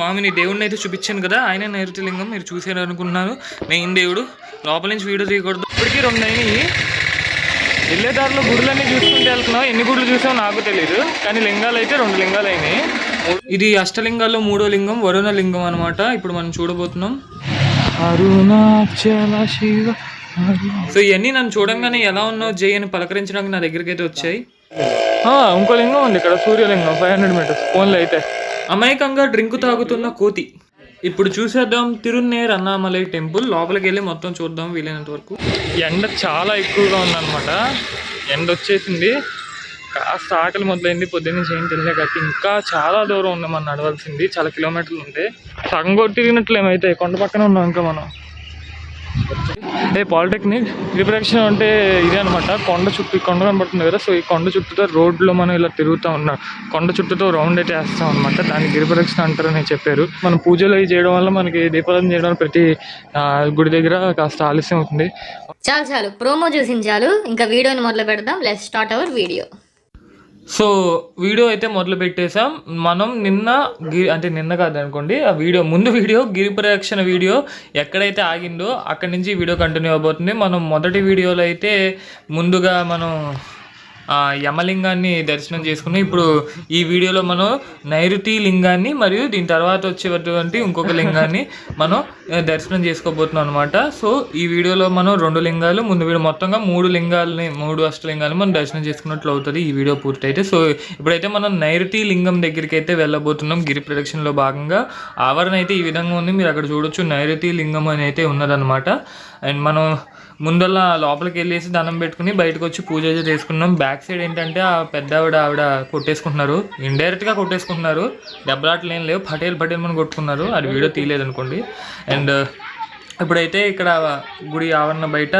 స్వామిని దేవుడిని అయితే చూపించాను కదా ఆయన నైరుతి లింగం మీరు చూసారు అనుకున్నాను మెయిన్ దేవుడు. లోపల నుంచి వీడియో తీయకూడదు. ఇప్పటికీ రెండు అయినాయి. వెళ్ళే దారిలో గుడులన్నీ చూసుకుంటూ వెళ్తున్నాం ఎన్ని గుడులు చూసామో నాకు తెలియదు కానీ లింగాలు అయితే రెండు లింగాలు అయినాయి ఇది అష్టలింగాల్లో మూడో లింగం వరుణ లింగం అనమాట ఇప్పుడు మనం చూడబోతున్నాం. అరుణాచల శివ సో ఇవన్నీ నన్ను చూడంగానే ఎలా ఉన్నావు జై అని పలకరించడానికి నా దగ్గరికి అయితే వచ్చాయి ఇంకో లింగం ఉంది ఇక్కడ సూర్యలింగం ఫైవ్ హండ్రెడ్ మీటర్స్ ఫోన్లో అయితే. అమాయకంగా డ్రింక్ తాగుతున్న కోతి. ఇప్పుడు చూసేద్దాం తిరున్నేర్ అన్నామలై టెంపుల్. లోపలికి వెళ్ళి మొత్తం చూద్దాం వీలైనంత వరకు. ఎండ చాలా ఎక్కువగా ఉందన్నమాట. ఎండ వచ్చేసింది. కాస్త ఆకలి మొదలైంది. పొద్దున్న నుంచి ఏం తెలియదు కాబట్టి ఇంకా చాలా దూరం ఉంది మనం నడవాల్సింది. చాలా కిలోమీటర్లు ఉంది సగం కొట్టి ఏమైతే కొండ పక్కన ఉన్నాం ఇంకా మనం. అంటే పాలిటెక్నిక్ రిప్రదక్షిణ అంటే ఇదే అనమాట కొండ చుట్టూ ఈ కొండ కనబడుతుంది కదా సో ఈ కొండ చుట్టూతో రోడ్లో మనం ఇలా తిరుగుతూ ఉన్నాం కొండ చుట్టూతో రౌండ్ అయితే వేస్తాం అనమాట దాన్ని గిరిప్రదక్షిణ అంటారని చెప్పారు. మనం పూజలు అవి చేయడం వల్ల మనకి దీపాలను చేయడం వల్ల ప్రతి ఆ, గుడి దగ్గర కాస్త ఆలస్యం అవుతుంది. చాలు చాలు. ప్రోమో చూసిన చాలు. ఇంకా వీడియోని మొదలు పెడదాం. Let start our video so video అయితే మొదలు పెట్టేసాం మనం నిన్న గి అంటే నిన్న కాదు అనుకోండి ఆ వీడియో ముందు వీడియో గిరి ప్రదక్షిణ వీడియో ఎక్కడైతే ఆగిందో అక్కడి నుంచి వీడియో కంటిన్యూ అవబోతుంది. మనం మొదటి వీడియోలో అయితే ముందుగా మనం యమలింగాన్ని దర్శనం చేసుకున్నాం. ఇప్పుడు ఈ వీడియోలో మనం నైరుతి లింగాన్ని మరియు దీని తర్వాత వచ్చేటువంటి ఇంకొక లింగాన్ని మనం దర్శనం చేసుకోబోతున్నాం అనమాట సో ఈ వీడియోలో మనం రెండు లింగాలు ముందు వీడియో మొత్తంగా మూడు లింగాలని మూడు అష్టలింగాలు మనం దర్శనం చేసుకున్నట్లు అవుతుంది. ఈ వీడియో పూర్తయితే సో ఇప్పుడైతే మనం నైరుతి లింగం దగ్గరికి అయితే వెళ్ళబోతున్నాం. గిరి ప్రదక్షిణలో భాగంగా ఆవరణ అయితే ఈ విధంగా ఉంది. మీరు అక్కడ చూడొచ్చు నైరుతి లింగం అని అయితే ఉన్నదనమాట అండ్ మనం ముందల లోపలికి వెళ్ళేసి దండం పెట్టుకుని బయటకు వచ్చి పూజ అయితే చేసుకున్నాం. బ్యాక్ సైడ్ ఏంటంటే ఆ పెద్ద ఆవిడ ఆవిడ కొట్టేసుకుంటున్నారు. ఇండైరెక్ట్గా కొట్టేసుకుంటున్నారు. దెబ్బలాటలు ఏం లేవు. పటేల్ పటేల్ మనం కొట్టుకున్నారు. అది వీడియో తీయలేదు అనుకోండి అండ్ ఇప్పుడైతే ఇక్కడ గుడి ఆవరణ బయట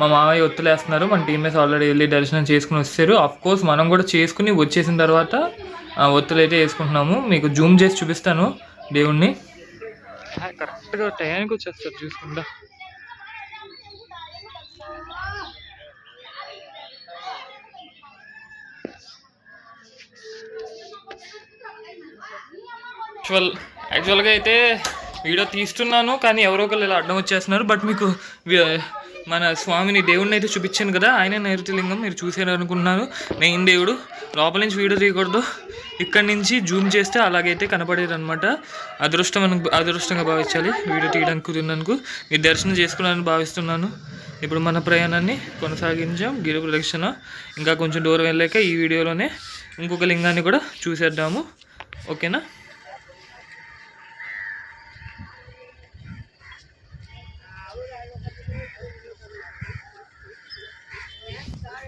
మా మామయ్య ఒత్తులేస్తున్నారు. మన టీమ్స్ ఆల్రెడీ వెళ్ళి దర్శనం చేసుకుని వచ్చారు అఫ్ కోర్స్ మనం కూడా చేసుకుని వచ్చేసిన తర్వాత ఆ ఒత్తులు అయితే వేసుకుంటున్నాము. మీకు జూమ్ చేసి చూపిస్తాను దేవుణ్ణి. కరెక్ట్గా టయానికి వచ్చేస్తారు చూసుకుంటా. యాక్చువల్ యాక్చువల్గా అయితే వీడియో తీస్తున్నాను కానీ ఎవరో ఒకరు ఇలా అడ్డం వచ్చేస్తున్నారు. బట్ మీకు మన స్వామిని దేవుడిని అయితే చూపించాను కదా ఆయన నైరుతి లింగం మీరు చూసారు అనుకున్నాను మెయిన్ దేవుడు. లోపల నుంచి వీడియో తీయకూడదు. ఇక్కడి నుంచి జూమ్ చేస్తే అలాగైతే కనపడేది అనమాట అదృష్టం అను- అదృష్టంగా భావించాలి. వీడియో తీయడానికి కుదిరినందుకు. మీరు దర్శనం చేసుకున్నానని భావిస్తున్నాను. ఇప్పుడు మన ప్రయాణాన్ని కొనసాగించాం. గిరి ప్రదక్షిణ. ఇంకా కొంచెం దూరం వెళ్ళాక ఈ వీడియోలోనే ఇంకొక లింగాన్ని కూడా చూసేద్దాము. ఓకేనా?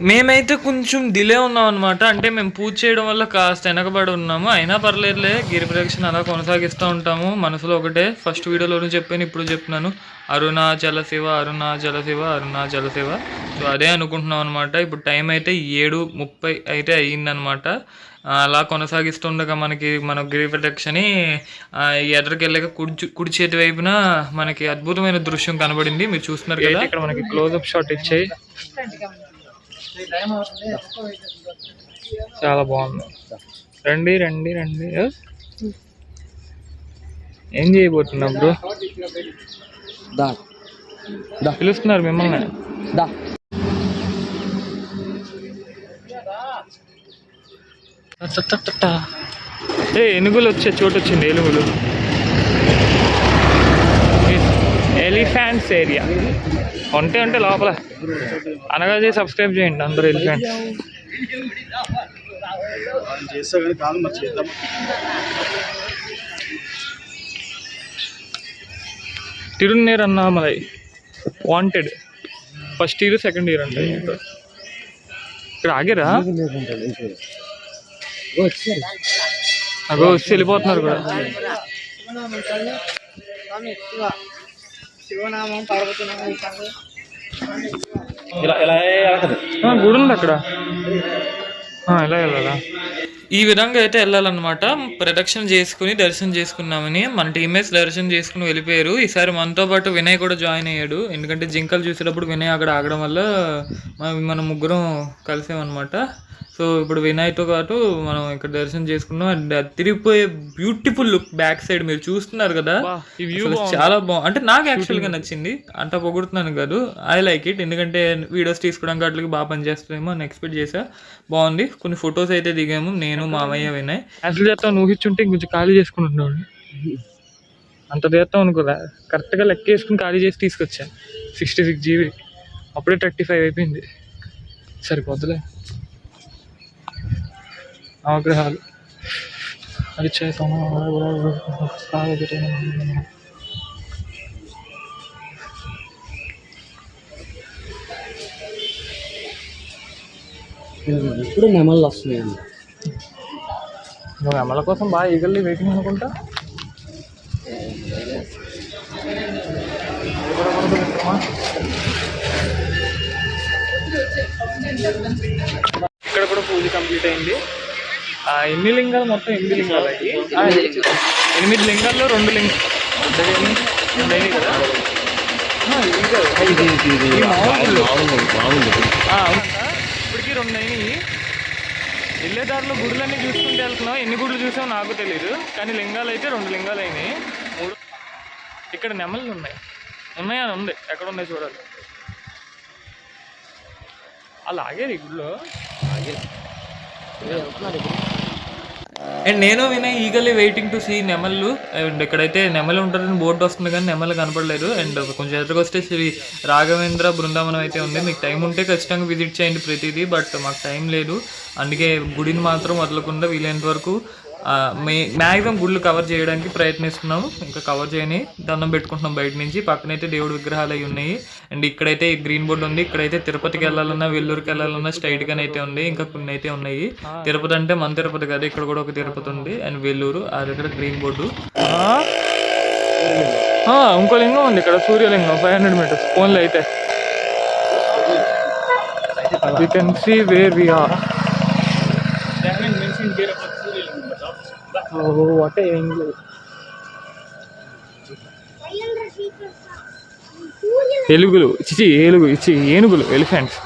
మేమైతే కొంచెం డిలే ఉన్నాం అనమాట అంటే మేము పూజ చేయడం వల్ల కాస్త వెనకబడి ఉన్నాము. అయినా పర్లేదులే గిరి ప్రదక్షిణ అలా కొనసాగిస్తూ ఉంటాము. మనసులో ఒకటే ఫస్ట్ వీడియోలోనూ చెప్పాను ఇప్పుడు చెప్తున్నాను. అరుణాచల శివ అరుణాచల శివ అరుణాచల శివ. సో అదే అనుకుంటున్నాం అనమాట ఇప్పుడు టైం అయితే ఏడు ముప్పై అయితే అయ్యిందనమాట అలా కొనసాగిస్తుండగా మనకి మన గిరి ప్రదక్షిణని ఎదరికి వెళ్ళాక కుడి కుడి చేతి వైపున మనకి అద్భుతమైన దృశ్యం కనబడింది. మీరు చూస్తున్నారు కదా? ఇక్కడ మనకి క్లోజ్అప్ షాట్ ఇచ్చాయి? చాలా బాగుంది. రండి రండి రండి. ఏ? ఏం చేయబోతున్నా బ్రో? దా. పిలుస్తున్నారు మిమ్మల్ని. దా. ఏ ఏనుగులు వచ్చే చోటు వచ్చింది ఏనుగులు. Elephants area. ఉంటే ఉంటే లోపల. అనగా సబ్స్క్రైబ్ చేయండి అందరూ ఎలిఫెంట్స్ చేస్తా కానీ కాదు మరి wanted first year second year అంటే ఇక్కడ ఆగారా? అగో వచ్చి వెళ్ళిపోతున్నారు కూడా. ఇలా ఇలా ఆ, గుడి ఉంది అక్కడ ఆ, ఇలా వెళ్ళాలా ఈ విధంగా అయితే వెళ్ళాలన్నమాట. ప్రదక్షిణ చేసుకుని దర్శనం చేసుకున్నామని మన టీమేట్స్ దర్శనం చేసుకుని వెళ్ళిపోయారు. ఈసారి మనతో పాటు వినయ్ కూడా జాయిన్ అయ్యాడు. ఎందుకంటే జింకలు చూసేటప్పుడు వినయ్ అక్కడ ఆగడం వల్ల మనం ముగ్గురం కలిసామన్నమాట. సో ఇప్పుడు వినయ్తో పాటు మనం ఇక్కడ దర్శనం చేసుకున్నాం. అండ్ తిరిగిపోయే బ్యూటిఫుల్ లుక్ బ్యాక్ సైడ్ మీరు చూస్తున్నారు కదా. చాలా బాగుంది. అంటే నాకు యాక్చువల్గా నచ్చింది. అంత పొగుడుతున్నాను కాదు. ఐ లైక్ ఇట్ ఎందుకంటే వీడియోస్ తీసుకోవడానికి వాటికి బాగా పనిచేస్తుందేమో అని ఎక్స్పెక్ట్ చేసా బాగుంది. కొన్ని ఫొటోస్ అయితే దిగాము. నేను మామయ్య వినయ్. అసలు చేస్తాను ఊహించుంటే ఇంకొంచెం ఖాళీ చేసుకుంటున్నాడు అంత చేస్తాం అనుకోరా కరెక్ట్గా లెక్క వేసుకుని ఖాళీ చేసి తీసుకొచ్చా. సిక్స్టీ సిక్స్ జీబీ అప్పుడే థర్టీ ఫైవ్ అయిపోయింది. సరిపోద్దులే. నవగ్రహాలు అది చేసాము ఇప్పుడు నెమళ్ళు వస్తున్నాయండి. నువ్వు అమల కోసం బాగా ఈగల్ని వెయిటింగ్ అనుకుంటా? ఇక్కడ కూడా పూజ కంప్లీట్ అయింది. ఆ ఎన్ని లింగాలు? మొత్తం ఎనిమిది లింగాలు ఎనిమిది లింగాల్లో రెండు అవునంట. ఇప్పటికి రెండు అయినాయి. వెళ్ళే దారిలో గుడులన్నీ చూసుకుంటూ వెళ్తున్నాం ఎన్ని గుడులు చూసామో నాకు తెలియదు కానీ లింగాలు అయితే రెండు లింగాలు అయినాయి. మూడు ఇక్కడ నెమళ్ళు ఉన్నాయి. ఉన్నాయా ఉంది. ఎక్కడ ఉన్నాయి చూడాలి. అలా ఆగారు ఈ ఆగేది అండ్ నేను Vinay eagerly waiting to see నెమళ్ళు. అండ్ ఇక్కడైతే నెమలి ఉంటుందని బోర్డు వస్తుంది కానీ నెమలు కనపడలేదు. అండ్ కొంచెం ఎదురుకు వస్తే శ్రీ రాఘవేంద్ర బృందావనం అయితే ఉంది. మీకు టైం ఉంటే ఖచ్చితంగా విజిట్ చేయండి ప్రతిదీ బట్ మాకు టైం లేదు. అందుకే గుడిని మాత్రం వదలకుండా వీలైనంత వరకు మ్యాక్సిమం గుళ్ళు కవర్ చేయడానికి ప్రయత్నిస్తున్నాము. ఇంకా కవర్ చేయని దండం పెట్టుకుంటున్నాం బయట నుంచి. పక్కనైతే దేవుడి విగ్రహాలు అవి ఉన్నాయి. అండ్ ఇక్కడైతే గ్రీన్ బోర్డు ఉంది. ఇక్కడైతే తిరుపతికి వెళ్ళాలన్నా వెల్లూరుకి వెళ్ళాలన్నా స్ట్రైట్గానే అయితే ఉంది. ఇంకా కొన్ని అయితే ఉన్నాయి. తిరుపతి అంటే మన తిరుపతి కాదు. ఇక్కడ కూడా ఒక తిరుపతి ఉంది. అండ్ వెల్లూరు ఆ దగ్గర గ్రీన్ బోర్డు ఇంకో లింగం ఉంది ఇక్కడ. సూర్యలింగం ఫైవ్ హండ్రెడ్ మీటర్స్ ఫోన్లో అయితే. You can see where we are what ఎలుగులు చిచి ఏలుగు ఇచ్చి ఏనుగులు ఎలిఫెంట్స్.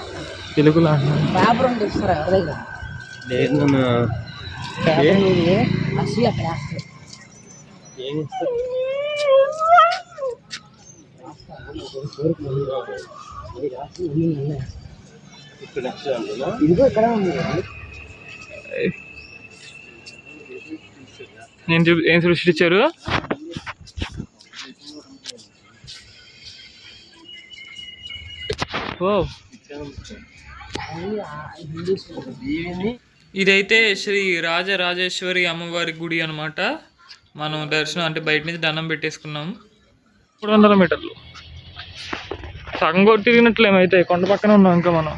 ఎలుగులు అంటున్నాను పేపర్ ఇస్తారా ఇదిగో ఇక్కడ ఉంది నేను చూ ఏం సృష్టించారు ఓ ఇదైతే శ్రీ రాజరాజేశ్వరి అమ్మవారి గుడి అనమాట మనం దర్శనం అంటే బయట నుంచి దండం పెట్టేసుకున్నాం. మూడు వందల మీటర్లు. సగం కొట్టి తిరిగినట్లు ఏమైతే కొండ పక్కనే ఉన్నాం ఇంకా మనం.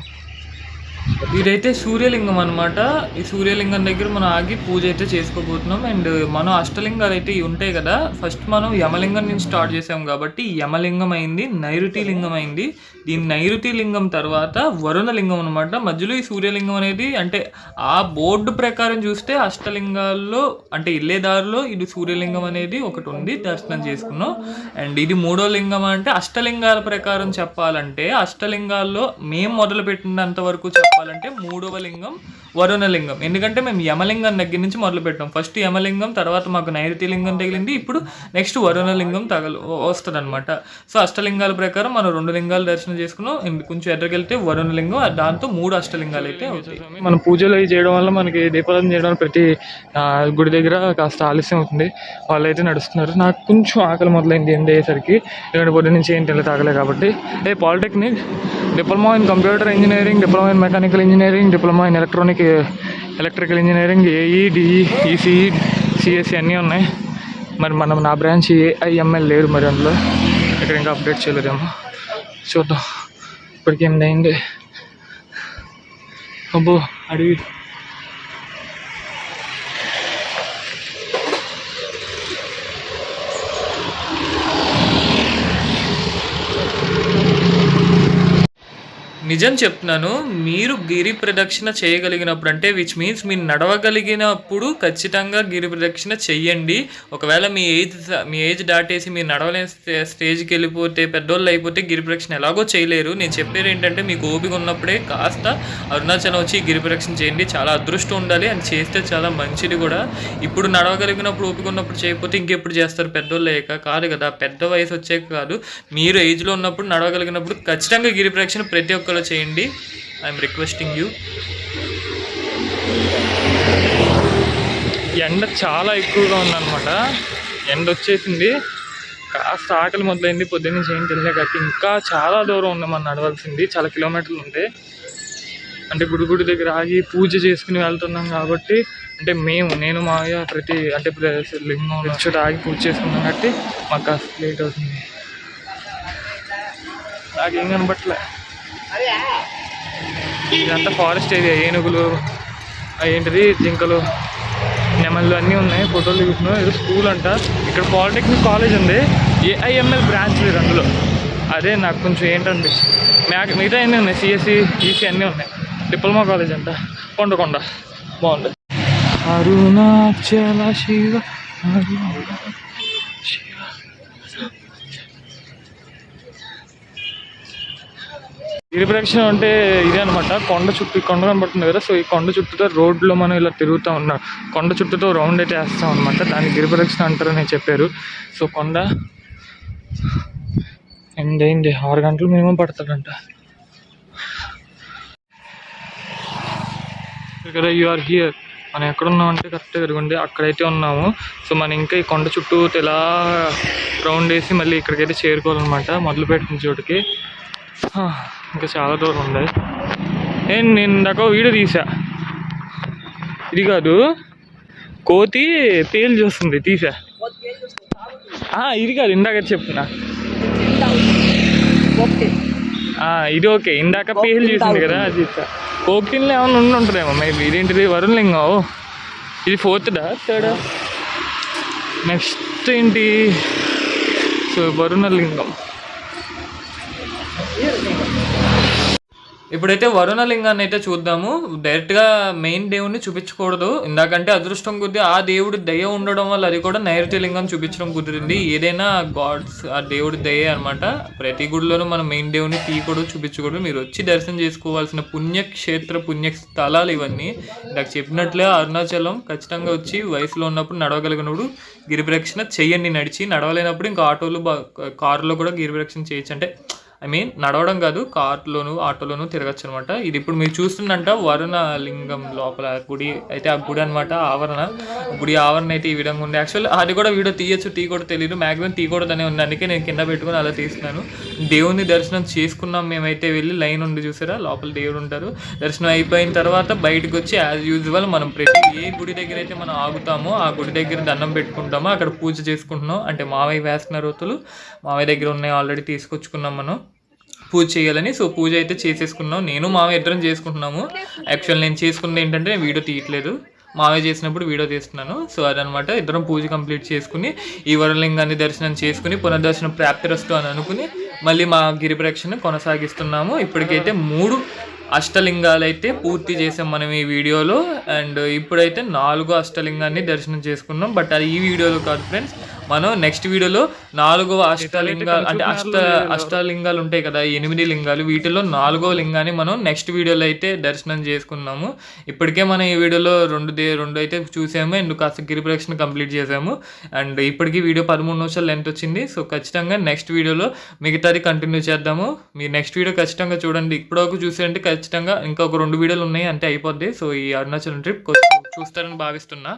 ఇదైతే సూర్యలింగం అన్నమాట. ఈ సూర్యలింగం దగ్గర మనం ఆగి పూజ అయితే చేసుకోబోతున్నాం. అండ్ మనం అష్టలింగాలు అయితే ఉంటాయి కదా. ఫస్ట్ మనం యమలింగం నుంచి స్టార్ట్ చేసాం కాబట్టి యమలింగం అయింది నైరుతి లింగం అయింది. దీని నైరుతి లింగం తర్వాత వరుణ లింగం అనమాట మధ్యలో ఈ సూర్యలింగం అనేది అంటే ఆ బోర్డు ప్రకారం చూస్తే అష్టలింగాల్లో అంటే ఇల్లే దారిలో ఇది సూర్యలింగం అనేది ఒకటి ఉంది. దర్శనం చేసుకున్నాం. అండ్ ఇది మూడో లింగం అంటే అష్టలింగాల ప్రకారం చెప్పాలంటే అష్టలింగాల్లో మేము మొదలు పెట్టినంత వరకు చెప్పాలంటే మూడవ లింగం వరుణ లింగం ఎందుకంటే మేము యమలింగం దగ్గర నుంచి మొదలు పెట్టాం. ఫస్ట్ యమలింగం తర్వాత మాకు నైరుతి లింగం తగిలింది. ఇప్పుడు నెక్స్ట్ వరుణ లింగం తగలు వస్తుంది అనమాట సో అష్టలింగాల ప్రకారం మనం రెండు లింగాలు దర్శనం చేసుకున్నాం. కొంచెం ఎదురుకెళ్తే వరుణ లింగం దాంతో మూడు అష్టలింగాలు అయితే అవుతాయి. మనం పూజలు అవి చేయడం వల్ల మనకి దీపాలను చేయడం వల్ల ప్రతి గుడి దగ్గర కాస్త ఆలస్యం అవుతుంది. వాళ్ళు అయితే నడుస్తున్నారు. నాకు కొంచెం ఆకలి మొదలైంది ఎండ్ అయ్యేసరికి. ఎందుకంటే పొద్దు నుంచి ఏం తెలియదు తాగలే కాబట్టి. ఏ polytechnic diploma in computer engineering diploma in mechanical engineering diploma in electronic electrical engineering AE DE ECE CSC అన్నీ ఉన్నాయి. మరి మనం నా బ్రాంచ్ ఏఐఎంఎల్ లేదు మరి అందులో. ఇక్కడ ఇంకా అప్డేట్ చేయలేదేమో. చూద్దాం. ఇప్పటికేం అయింది? అబ్బో అడిగి నిజం చెప్తున్నాను మీరు గిరి ప్రదక్షిణ చేయగలిగినప్పుడు అంటే విచ్ మీన్స్ మీరు నడవగలిగినప్పుడు ఖచ్చితంగా గిరి ప్రదక్షిణ చెయ్యండి. ఒకవేళ మీ ఏజ్ మీ ఏజ్ దాటేసి మీరు నడవలేని స్టే- స్టేజ్కి వెళ్ళిపోతే పెద్దోళ్ళు అయిపోతే గిరి ప్రదక్షిణ ఎలాగో చేయలేరు. నేను చెప్పేది ఏంటంటే మీకు ఓపిక ఉన్నప్పుడే కాస్త అరుణాచలం వచ్చి గిరి ప్రదక్షిణ చేయండి. చాలా అదృష్టం ఉండాలి అని చేస్తే చాలా మంచిది కూడా. ఇప్పుడు నడవగలిగినప్పుడు ఓపిక ఉన్నప్పుడు చేయకపోతే ఇంకెప్పుడు చేస్తారు? పెద్దోళ్ళు అయ్యాక కాదు కదా. పెద్ద వయసు వచ్చాక కాదు. మీరు ఏజ్లో ఉన్నప్పుడు నడవగలిగినప్పుడు ఖచ్చితంగా గిరి ప్రదక్షిణ ప్రతి ఒక్కరు చేయండి. ఐఎమ్ రిక్వెస్టింగ్ యూ ఎండ చాలా ఎక్కువగా ఉందన్నమాట. ఎండ వచ్చేసింది. కాస్త ఆకలి మొదలైంది. పొద్దున్న నుంచి ఏం ఇంకా చాలా దూరం ఉంది మనం నడవాల్సింది. చాలా కిలోమీటర్లు ఉంటాయి అంటే గుడి గుడి దగ్గర ఆగి పూజ చేసుకుని వెళ్తున్నాం కాబట్టి అంటే మేము నేను మా ప్రతి అంటే లింగం చోట ఆగి పూజ చేసుకున్నాం కాబట్టి మాకు కాస్త లేట్ అవుతుంది. నాకేం కనబట్లే ఇదంతా ఫారెస్ట్ ఏరియా. ఏనుగులు ఏంటిది జింకలు నెమళ్ళు అన్నీ ఉన్నాయి. ఫోటోలు దిగుతున్నాం. ఇది స్కూల్ అంట. ఇక్కడ పాలిటెక్నిక్ కాలేజ్ ఉంది. ఏఐఎంఎల్ బ్రాంచ్ లేదు అందులో. అదే నాకు కొంచెం ఏంటనిపించింది మ్యాక్ మిగతా అన్నీ ఉన్నాయి. సిఎస్సి ఈసీ అన్నీ ఉన్నాయి. డిప్లొమా కాలేజ్ అంట. కొండకొండ బాగుంది. అరుణాచల శివ అరుణాచల గిరి ప్రదక్షిణ అంటే ఇదే అనమాట కొండ చుట్టూ కొండ కనబడుతుంది కదా సో ఈ కొండ చుట్టూతో రోడ్లో మనం ఇలా తిరుగుతూ ఉన్నాం. కొండ చుట్టూతో రౌండ్ అయితే వేస్తాం అనమాట దాన్ని గిరి ప్రదక్షిణ అంటారని చెప్పారు. సో కొండ ఎండ్ అయింది. ఆరు గంటలు మినిమం పడుతుందంట ఇక్కడ యు ఆర్ హియర్ మనం ఎక్కడున్నాం అంటే కరెక్ట్గా తిరగండి అక్కడైతే ఉన్నాము. సో మనం ఇంకా ఈ కొండ చుట్టూ ఇలా రౌండ్ వేసి మళ్ళీ ఇక్కడికైతే చేరుకోవాలన్నమాట. మొదలు పెట్టిన చోటుకి ఇంకా చాలా దూరం ఉంది. నేను నేను ఇందాక వీడియో తీసా. ఇది కాదు కోతి పేలు చూస్తుంది తీసా. ఇది కాదు ఇందాక చెప్తున్నా ఇది ఓకే ఇందాక పేలు చూసింది కదా అది తీసా. కోకిన్లో ఏమైనా ఉండి ఉంటుందేమో మేబీ ఇదేంటిది వరుణ్ లింగం ఇది ఫోర్త్డా థర్డా నెక్స్ట్ ఏంటి? సో వరుణ లింగం ఇప్పుడైతే వరుణ లింగాన్ని అయితే చూద్దాము. డైరెక్ట్గా మెయిన్ దేవుడిని చూపించకూడదు. ఇందాకంటే అదృష్టం కుదిరి ఆ దేవుడి దయ ఉండడం వల్ల అది కూడా నైరుతి లింగం చూపించడం కుదిరింది. ఏదైనా గాడ్స్ ఆ దేవుడి దయ అనమాట ప్రతి గుడిలోనూ మనం మెయిన్ దేవుని తీయకూడదు చూపించకూడదు మీరు వచ్చి దర్శనం చేసుకోవాల్సిన పుణ్యక్షేత్ర పుణ్య స్థలాలు ఇవన్నీ. నాకు చెప్పినట్లే అరుణాచలం. ఖచ్చితంగా వచ్చి వయసులో ఉన్నప్పుడు నడవగలిగినప్పుడు గిరిప్రదక్షిణ చెయ్యండి నడిచి. నడవలేనప్పుడు ఇంకా ఆటోలు కారులో కూడా గిరిప్రదక్షిణ చేయొచ్చు. అంటే ఐ మీన్ నడవడం కాదు కార్లోను ఆటోలోను తిరగచ్చు అనమాట ఇది ఇప్పుడు మీరు చూస్తుందంట వరుణ లింగం లోపల గుడి అయితే ఆ గుడి అనమాట ఆవరణ. గుడి ఆవరణ అయితే ఈ విధంగా ఉంది. యాక్చువల్ అది కూడా వీడియో తీయచ్చు టీ కూడా తెలియదు మ్యాక్సిమం తీయకూడదనే ఉంది. అందుకే నేను కింద పెట్టుకుని అలా తీస్తున్నాను. దేవుని దర్శనం చేసుకున్నాం మేమైతే వెళ్ళి లైన్ ఉండి చూసారా? లోపల దేవుడు ఉంటారు. దర్శనం అయిపోయిన తర్వాత బయటకు వచ్చి యాజ్ యూజువల్ మనం ప్రతి ఏ గుడి దగ్గర అయితే మనం ఆగుతామో ఆ గుడి దగ్గర దండం పెట్టుకుంటామో అక్కడ పూజ చేసుకుంటున్నాం. అంటే మావయ్య వేస్తున్న రోతులు మావయ్య దగ్గర ఉన్నాయి ఆల్రెడీ తీసుకొచ్చుకున్నాం మనం. పూజ చేయాలని. సో పూజ అయితే చేసేసుకున్నాం. నేను మావయ్య ఇద్దరం చేసుకుంటున్నాము. యాక్చువల్ నేను చేసుకున్నది ఏంటంటే నేను వీడియో తీయట్లేదు. మావే చేసినప్పుడు వీడియో తీస్తున్నాను. సో అదనమాట. ఇద్దరం పూజ కంప్లీట్ చేసుకుని ఈ వరలింగాన్ని దర్శనం చేసుకుని పునర్దర్శనం ప్రాప్తిరస్తు అని అనుకుని మళ్ళీ మా గిరి కొనసాగిస్తున్నాము. ఇప్పటికైతే మూడు అష్టలింగాలు అయితే పూర్తి చేసాం మనం ఈ వీడియోలో. అండ్ ఇప్పుడైతే నాలుగో అష్టలింగాన్ని దర్శనం చేసుకున్నాం. బట్ అది ఈ వీడియోలో కాదు ఫ్రెండ్స్. మనం నెక్స్ట్ వీడియోలో నాలుగో అష్టలింగాలు అంటే అష్ట అష్టలింగాలు ఉంటాయి కదా ఎనిమిది లింగాలు. వీటిలో నాలుగో లింగాన్ని మనం నెక్స్ట్ వీడియోలో అయితే దర్శనం చేసుకున్నాము. ఇప్పటికే మనం ఈ వీడియోలో రెండు దే రెండు అయితే చూసాము. అండ్ కాస్త గిరి ప్రదక్షిణ కంప్లీట్ చేసాము. అండ్ ఇప్పటికీ వీడియో పదమూడు నిమిషాలు లెంత్ వచ్చింది. సో ఖచ్చితంగా నెక్స్ట్ వీడియోలో మిగతాది కంటిన్యూ చేద్దాము. మీరు నెక్స్ట్ వీడియో ఖచ్చితంగా చూడండి. ఇప్పటివరకు చూసారంటే ఖచ్చితంగా ఇంకా ఒక రెండు వీడియోలు ఉన్నాయి. అంటే అయిపోద్ది. సో ఈ అరుణాచలం ట్రిప్ చూస్తారని భావిస్తున్నా.